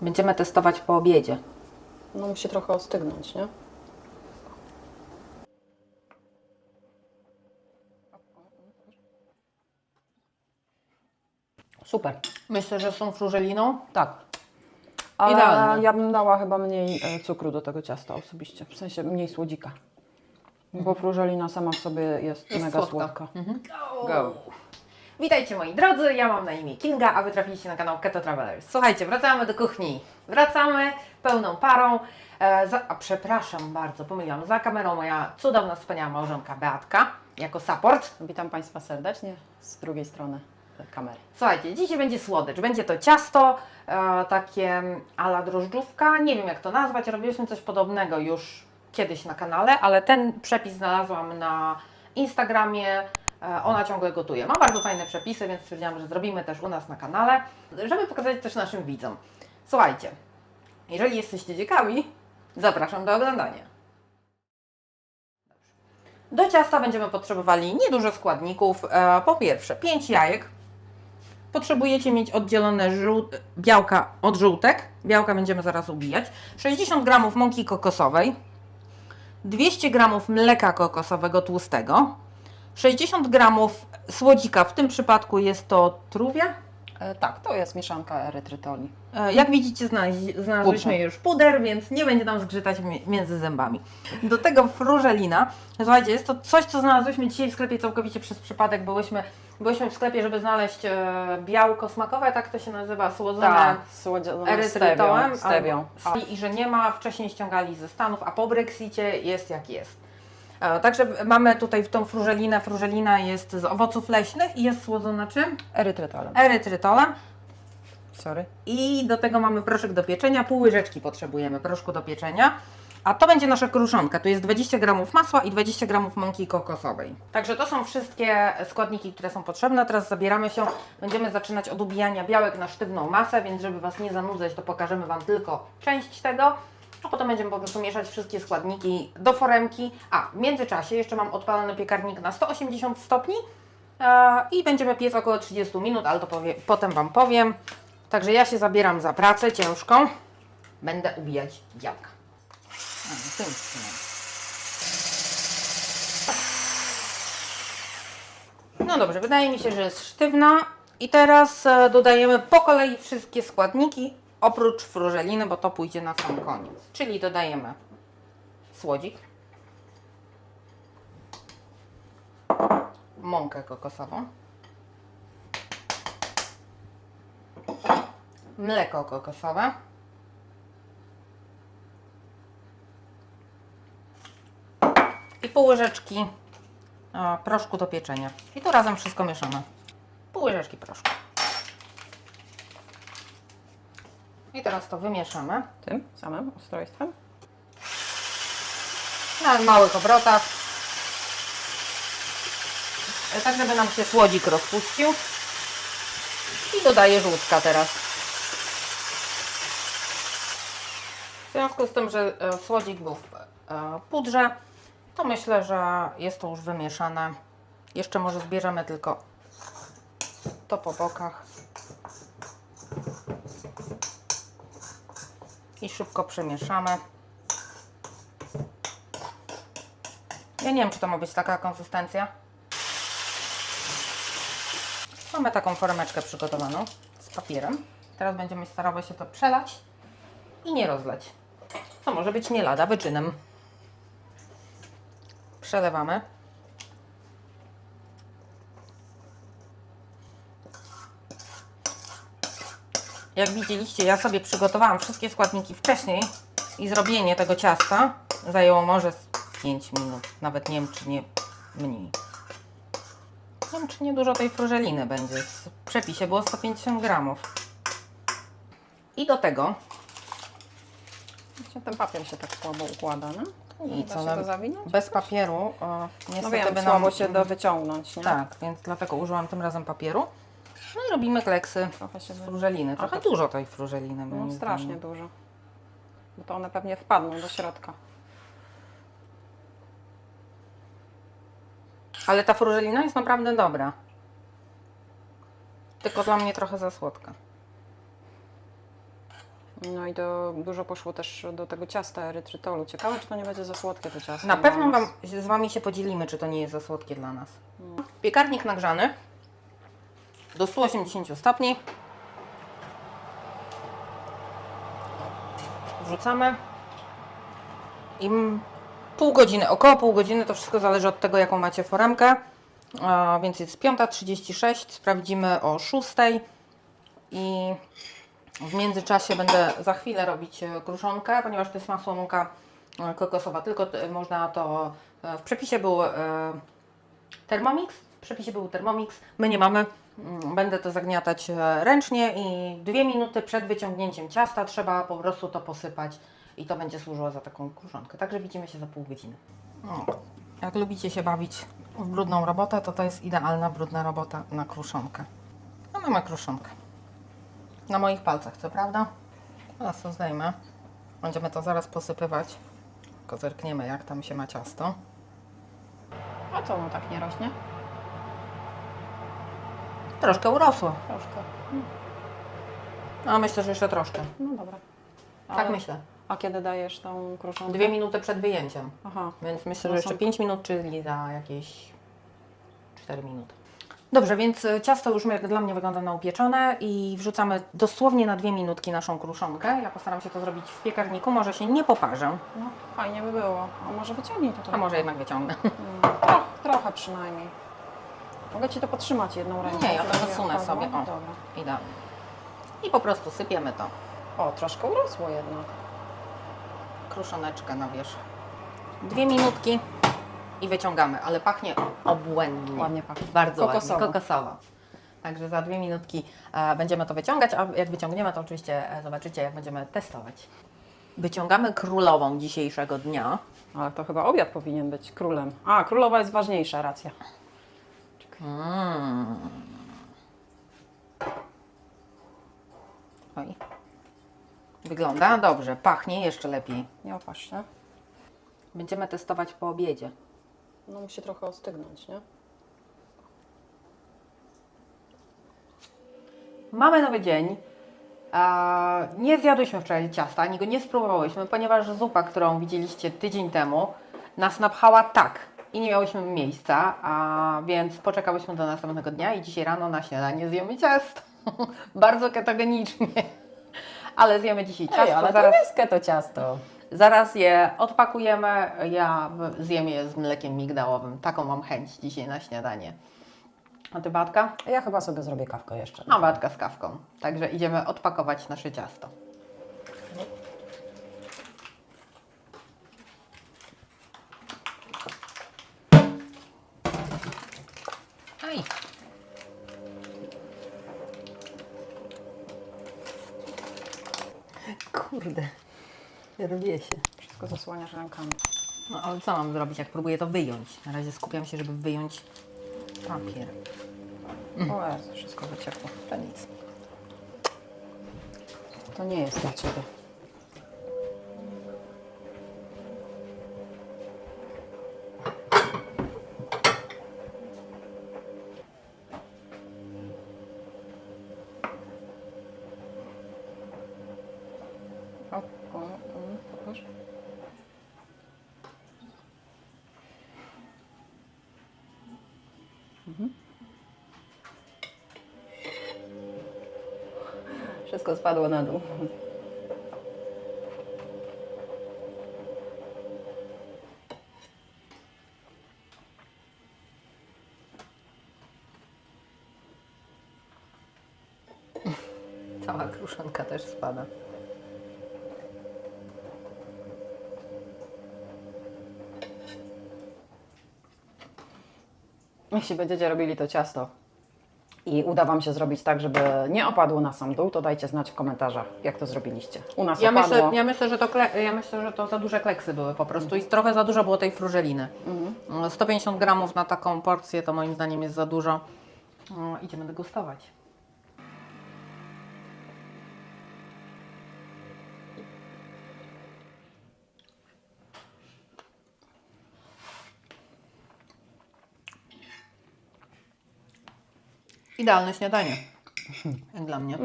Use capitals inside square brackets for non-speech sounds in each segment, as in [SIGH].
Będziemy testować po obiedzie. No musi trochę ostygnąć, nie? Super. Myślę, że są frużeliną. Tak. Ale Idealne. ja bym dała chyba mniej e, cukru do tego ciasta osobiście. W sensie mniej słodzika. Bo frużelina sama w sobie jest, Jest mega słodka. słodka. Go. Witajcie moi drodzy, ja mam na imię Kinga, a Wy trafiliście na kanał Keto Travelers. Słuchajcie, wracamy do kuchni. Wracamy pełną parą. E, za, a przepraszam bardzo, pomyliłam. Za kamerą moja cudowna, wspaniała małżonka Beatka, jako support. Witam Państwa serdecznie z drugiej strony kamery. Słuchajcie, dzisiaj będzie słodycz. Będzie to ciasto, e, takie ala drożdżówka. Nie wiem jak to nazwać, robiliśmy coś podobnego już kiedyś na kanale, ale ten przepis znalazłam na Instagramie. E, ona ciągle gotuje. Ma bardzo fajne przepisy, więc stwierdziłam, że zrobimy też u nas na kanale, żeby pokazać też naszym widzom. Słuchajcie, jeżeli jesteście ciekawi, zapraszam do oglądania. Do ciasta będziemy potrzebowali niedużo składników. E, Po pierwsze, 5 jajek, potrzebujecie mieć oddzielone białka od żółtek. Białka będziemy zaraz ubijać. 60 g mąki kokosowej, 200 g mleka kokosowego tłustego, 60 g słodzika, w tym przypadku jest to truwia. E, tak, to jest mieszanka erytrytoli. E, Jak widzicie, znaleźli- znalazłyśmy Puder. już puder, więc nie będzie nam zgrzytać mi- między zębami. Do tego frużelina. Słuchajcie, jest to coś, co znalazłyśmy dzisiaj w sklepie całkowicie przez przypadek. Byłyśmy, byłyśmy w sklepie, żeby znaleźć e, białko smakowe, tak to się nazywa, słodzone Tak, słodzioną erytrytołem. stewią. stewią. albo- I że nie ma, wcześniej ściągali ze Stanów, a po Brexicie jest jak jest. E, Także mamy tutaj w tą frużelinę. Frużelina jest z owoców leśnych i jest słodzona czym? Erytrytolem. Erytrytolem. Sorry. I do tego mamy proszek do pieczenia, pół łyżeczki potrzebujemy proszku do pieczenia. A to będzie nasza kruszonka. Tu jest 20 g masła i 20 g mąki kokosowej. Także to są wszystkie składniki, które są potrzebne. Teraz zabieramy się, będziemy zaczynać od ubijania białek na sztywną masę, więc żeby Was nie zanudzać, to pokażemy Wam tylko część tego. A potem będziemy po prostu mieszać wszystkie składniki do foremki. A w międzyczasie jeszcze mam odpalony piekarnik na 180 stopni i będziemy piec około 30 minut, ale to powie, potem Wam powiem. Także ja się zabieram za pracę ciężką. Będę ubijać białka. A, no tym. No dobrze, wydaje mi się, że jest sztywna. I teraz e, dodajemy po kolei wszystkie składniki, oprócz frużeliny, bo to pójdzie na sam koniec. Czyli dodajemy słodzik, mąkę kokosową, mleko kokosowe, i pół łyżeczki e, proszku do pieczenia. I tu razem wszystko mieszamy. Pół łyżeczki proszku. I teraz to wymieszamy Tym samym ustrojstwem. na małych obrotach. E, Tak, żeby nam się słodzik rozpuścił. I dodaję żółtka teraz. W związku z tym, że e, słodzik był w e, pudrze, to myślę, że jest to już wymieszane. Jeszcze może zbierzemy tylko to po bokach. I szybko przemieszamy. Ja nie wiem, czy to ma być taka konsystencja. Mamy taką formeczkę przygotowaną z papierem. Teraz będziemy starały się to przelać i nie rozlać. Co może być nie lada wyczynem. Przelewamy. Jak widzieliście, ja sobie przygotowałam wszystkie składniki wcześniej i zrobienie tego ciasta zajęło może z 5 minut. Nawet nie wiem, czy nie mniej. Nie wiem, czy nie dużo tej frużeliny będzie. W przepisie było 150 gramów. I do tego Ten papier się tak słabo układa, no? i co się na- to zawinąć? bez papieru o, niestety No wiem, by słabo się da wyciągnąć, nie? Tak, więc dlatego użyłam tym razem papieru. No i robimy kleksy Trochę się z frużeliny. Trochę Trochę- dużo tej frużeliny. No moim strasznie zdaniem. dużo. Bo to one pewnie wpadną do środka. Ale ta frużelina jest naprawdę dobra. Tylko dla mnie trochę za słodka. No i to dużo poszło też do tego ciasta erytrytolu. Ciekawe, czy to nie będzie za słodkie to ciasto. Na pewno nas. wam, z Wami się podzielimy, czy to nie jest za słodkie dla nas. Piekarnik nagrzany do 180 stopni. Wrzucamy i pół godziny, około pół godziny, to wszystko zależy od tego, jaką macie foremkę. A, więc jest 5.36, sprawdzimy o 6.00 i w międzyczasie będę za chwilę robić e, kruszonkę, ponieważ to jest masło mąka e, kokosowa, tylko t- można to, e, w przepisie był e, Thermomix, przepisie był Thermomix, my nie mamy, Mm, będę to zagniatać e, ręcznie i dwie minuty przed wyciągnięciem ciasta trzeba po prostu to posypać i to będzie służyło za taką kruszonkę, także widzimy się za pół godziny. O, jak lubicie się bawić w brudną robotę, to to jest idealna brudna robota na kruszonkę. A mamy kruszonkę. Na moich palcach, co prawda? Teraz to zdejmę. Będziemy to zaraz posypywać. Tylko zerkniemy, jak tam się ma ciasto. A co ono tak nie rośnie? Troszkę urosło. Troszkę. A myślę, że jeszcze troszkę. No dobra. Tak Ale- myślę. A kiedy dajesz tą kruszonkę? Dwie minuty przed wyjęciem. Aha. Więc myślę, No że są- jeszcze 5 minut, czyli za jakieś 4 minuty. Dobrze, więc y, ciasto już jak dla mnie wygląda na upieczone i wrzucamy dosłownie na dwie minutki naszą kruszonkę. Ja postaram się to zrobić w piekarniku, może się nie poparzę, No, fajnie by było. A może wyciągnij to a trochę? może jednak wyciągnę. Mm, troch, trochę przynajmniej. Mogę Ci to podtrzymać jedną ręką. Nie, ja to żeby opadło? sobie, o. Dobra. Idealnie. I po prostu sypiemy to. O, troszkę urosło jednak. Kruszoneczkę na wierzch. Dwie minutki i wyciągamy, ale pachnie obłędnie. Ładnie pachnie. Bardzo Kokosowo. ładnie, kokosowo. Także za dwie minutki e, będziemy to wyciągać, a jak wyciągniemy, to oczywiście e, zobaczycie, jak będziemy testować. Wyciągamy królową dzisiejszego dnia. Ale to chyba obiad powinien być królem. A, królowa jest ważniejsza, racja. Mm. Oj. Wygląda dobrze, pachnie jeszcze lepiej. Nie się. Będziemy testować po obiedzie. No musi trochę ostygnąć, nie? Mamy nowy dzień. A, nie zjadłyśmy wczoraj ciasta, ani go nie spróbowałyśmy, ponieważ zupa, którą widzieliście tydzień temu, nas napchała tak i nie miałyśmy miejsca, a więc poczekałyśmy do następnego dnia i dzisiaj rano na śniadanie zjemy ciasto. [LAUGHS] Bardzo ketogenicznie. [LAUGHS] Ale zjemy dzisiaj ciasto. zaraz, miskę to ciasto. zaraz je odpakujemy. Ja zjem je z mlekiem migdałowym. Taką mam chęć dzisiaj na śniadanie. A ty, Batka? Ja chyba sobie zrobię kawkę jeszcze. A Batka z kawką. Także idziemy odpakować nasze ciasto. Kurde, robię się. Wszystko zasłaniasz rękami. No ale co mam zrobić, jak próbuję to wyjąć? Na razie skupiam się, żeby wyjąć papier. O Jezu, wszystko wyciekło. To nic. To nie jest dla Ciebie. O, o, o, pokaż. Wszystko spadło na dół. Cała kruszonka też spada. Jeśli będziecie robili to ciasto i uda Wam się zrobić tak, żeby nie opadło na sam dół, to dajcie znać w komentarzach, jak to zrobiliście. U nas Ja opadło. myślę, ja, myślę, że to kle, ja myślę, że to za duże kleksy były po prostu i trochę za dużo było tej frużeliny. Mm, 150 gramów na taką porcję to moim zdaniem jest za dużo. Mm, Idziemy degustować. Idealne śniadanie. Jak dla mnie.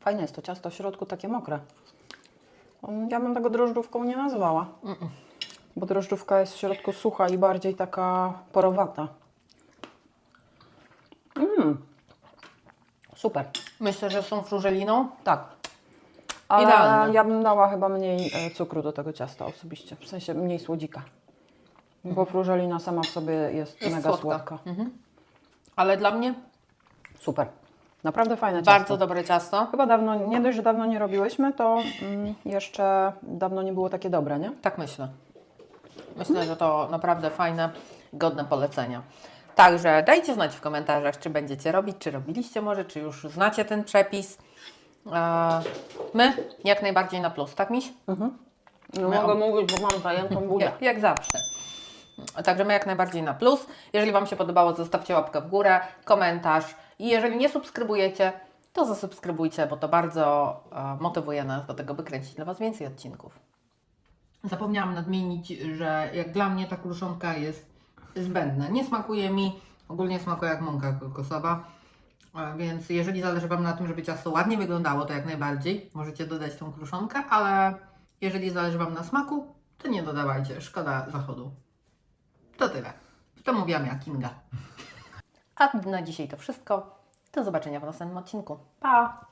Fajne jest to ciasto w środku takie mokre. Um, Ja bym tego drożdżówką nie nazwała. Bo drożdżówka jest w środku sucha i bardziej taka porowata. Mm. Super. Myślę, że są frużeliną. Tak. Ale Idealne. ja bym dała chyba mniej e, cukru do tego ciasta osobiście. W sensie mniej słodzika. Bo frużelina sama w sobie jest, Jest mega słodka. słodka. Ale dla mnie Super. Naprawdę fajne ciasto. bardzo dobre ciasto. Chyba dawno, nie dość, że dawno nie robiłyśmy, to mm, jeszcze dawno nie było takie dobre, nie? Tak myślę. Myślę, że to naprawdę fajne, godne polecenia. Także dajcie znać w komentarzach, czy będziecie robić, czy robiliście może, czy już znacie ten przepis. E, My jak najbardziej na plus, tak miś? Nie My mogę mówić, bo mam zajętą budę. Jak, jak zawsze. Także my jak najbardziej na plus. Jeżeli Wam się podobało, zostawcie łapkę w górę, komentarz i jeżeli nie subskrybujecie, to zasubskrybujcie, bo to bardzo e, motywuje nas do tego, by kręcić dla Was więcej odcinków. Zapomniałam nadmienić, że jak dla mnie ta kruszonka jest zbędna. Nie smakuje mi, ogólnie smakuje jak mąka kokosowa. E, Więc jeżeli zależy Wam na tym, żeby ciasto ładnie wyglądało, to jak najbardziej możecie dodać tą kruszonkę, ale jeżeli zależy Wam na smaku, to nie dodawajcie, szkoda zachodu. To tyle. To mówiłam ja, Kinga. A na dzisiaj to wszystko. Do zobaczenia w następnym odcinku. Pa!